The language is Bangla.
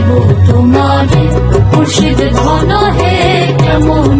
চাইব তোমারে খুশিদ ধন হে কেমন